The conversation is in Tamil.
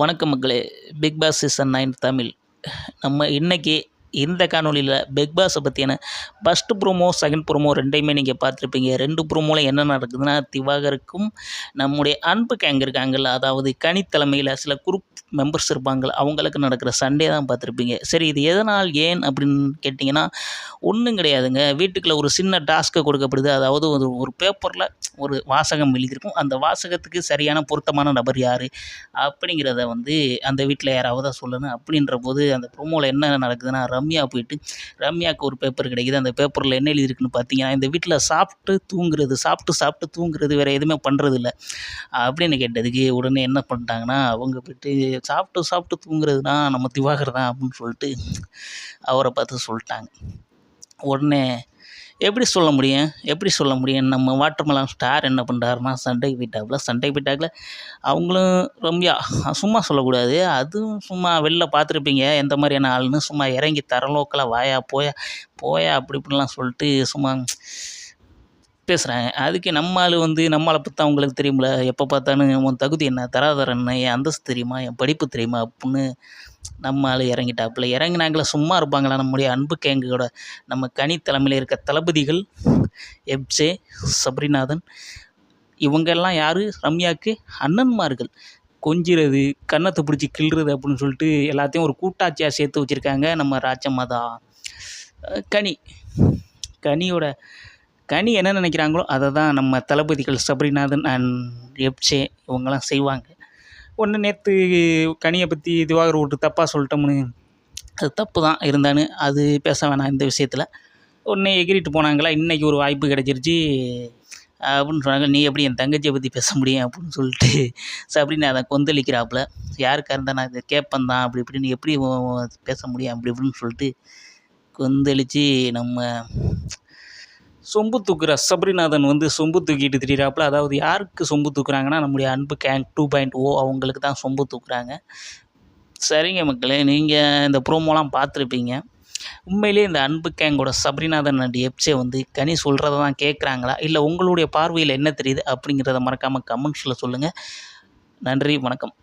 வணக்கம் மக்களே. Bigg Boss season nine Tamil. நம்ம இன்றைக்கி இந்த காணொலியில் பிக் பாஸை பற்றியான ஃபஸ்ட்டு ப்ரோமோ செகண்ட் ப்ரோமோ ரெண்டையுமே நீங்கள் பார்த்துருப்பீங்க. ரெண்டு ப்ரோமோவில் என்ன நடக்குதுன்னா திவாகருக்கும் நம்முடைய அன்பு கேங் இருக்காங்கல்ல அதாவது கனித்தலைமையில் சில குரூப் மெம்பர்ஸ் இருப்பாங்க அவங்களுக்கு நடக்கிற சண்டே தான் பார்த்துருப்பீங்க. சரி இது எதனால் ஏன் அப்படின்னு கேட்டிங்கன்னா ஒன்றும் கிடையாதுங்க. வீட்டுக்குள்ள ஒரு சின்ன டாஸ்க்கை கொடுக்கப்படுது. அதாவது ஒரு ஒரு பேப்பரில் ஒரு வாசகம் எழுதியிருக்கும். அந்த வாசகத்துக்கு சரியான பொருத்தமான நபர் யார்? அப்படிங்கிறத வந்து அந்த வீட்டில் யாராவது சொல்லணும். அப்படின்ற போது அந்த ப்ரோமோவில் என்ன நடக்குதுன்னா ரம்யா போயிட்டு ரம்யாவுக்கு ஒரு பேப்பர் கிடைக்குது. அந்த பேப்பரில் என்ன எழுதியிருக்குன்னு பார்த்தீங்கன்னா இந்த வீட்டில் சாப்பிட்டு தூங்குறது சாப்பிட்டு சாப்பிட்டு தூங்குறது வேறு எதுவுமே பண்ணுறது இல்லை அப்படின்னு கேட்டதுக்கு உடனே என்ன பண்ணிட்டாங்கன்னா அவங்க போயிட்டு சாப்பிட்டு சாப்பிட்டு தூங்குறதுனா நம்ம திவாகர் தான் அப்படின்னு சொல்லிட்டு அவரை பார்த்து சொல்லிட்டாங்க. உடனே எப்படி சொல்ல முடியும்? எப்படி சொல்ல முடியும்? நம்ம வாட்டர்மெலன் ஸ்டார் என்ன பண்ணுறாருன்னா சண்டைக்கு போயிட்டாப்புல. சண்டைக்கு போயிட்டாப்புல. அவங்களும் ரம்யா சும்மா சொல்லக்கூடாது. அதுவும் சும்மா வெளில பார்த்துருப்பீங்க. எந்த மாதிரியான ஆளுன்னு சும்மா இறங்கி தரலோக்கில் வாயா போயா போயா அப்படி இப்படிலாம் சொல்லிட்டு சும்மா பேசுகிறாங்க அதுக்கு நம்ம ஆள் வந்து நம்மளை பற்றி அவங்களுக்கு தெரியும்ல. எப்போ பார்த்தாலும் உன் தகுதி என்ன? தராதரம் என்ன? என் அந்தஸ்து தெரியுமா? என் படிப்பு தெரியுமா? அப்படின்னு நம்ம ஆள் இறங்கிட்டாப்புல. இறங்கினாங்களே சும்மா இருப்பாங்களா நம்முடைய அன்பு கேங்கோட நம்ம கனி தலைமையில் இருக்க தளபதிகள் எப்ஜே சபரிநாதன் இவங்கெல்லாம் யார்? ரம்யாவுக்கு அண்ணன்மார்கள். கொஞ்சிறது கன்னத்தை பிடிச்சி கிள்றது அப்படின்னு சொல்லிட்டு எல்லாத்தையும் ஒரு கூட்டாட்சியாக சேர்த்து வச்சுருக்காங்க நம்ம ராஜமாதா கனி. கனியோட கனி என்ன நினைக்கிறாங்களோ அதை தான் நம்ம தளபதிகள் சபரிநாதன் அண்ட் எப்சே இவங்கெல்லாம் செய்வாங்க. ஒன்று நேற்று கனியை பற்றி திவாகர் விட்டு தப்பாக சொல்லிட்டோம்னு அது தப்பு தான் இருந்தான்னு அது பேச வேணாம் இந்த விஷயத்தில். உடனே எகிரிட்டு போனாங்களா இன்றைக்கி ஒரு வாய்ப்பு கிடச்சிருச்சு. அப்படின்னு சொன்னாங்க நீ எப்படி என் தங்கச்சியை பற்றி பேச முடியும்? அப்படின்னு சொல்லிட்டு சபரிநாதன் கொந்தளிக்கிறாப்புல. யாருக்காக இருந்தால் நான் இதை கேட்பேன் தான் அப்படி இப்படின்னு எப்படி பேச முடியும்? அப்படி இப்படின்னு சொல்லிட்டு கொந்தளித்து நம்ம சொம்பு தூக்குற. சபரிநாதன் வந்து சொம்பு தூக்கிட்டு திரியிறாப்புல அதாவது யாருக்கு சொம்பு தூக்குறாங்கன்னா நம்முடைய அன்பு கேங் டூ பாயிண்ட் ஓ அவங்களுக்கு தான் சொம்பு தூக்குறாங்க. சரிங்க மக்களே நீங்கள் இந்த ப்ரோமோலாம் பார்த்துருப்பீங்க. உண்மையிலேயே இந்த அன்பு கேங்கோட சபரிநாதன் அண்ட் எப்சே வந்து கனி சொல்கிறத தான் கேட்குறாங்களா இல்லை உங்களுடைய பார்வையில் என்ன தெரியுது அப்படிங்கிறத மறக்காமல் கமெண்ட்ஸில் சொல்லுங்கள் நன்றி வணக்கம்.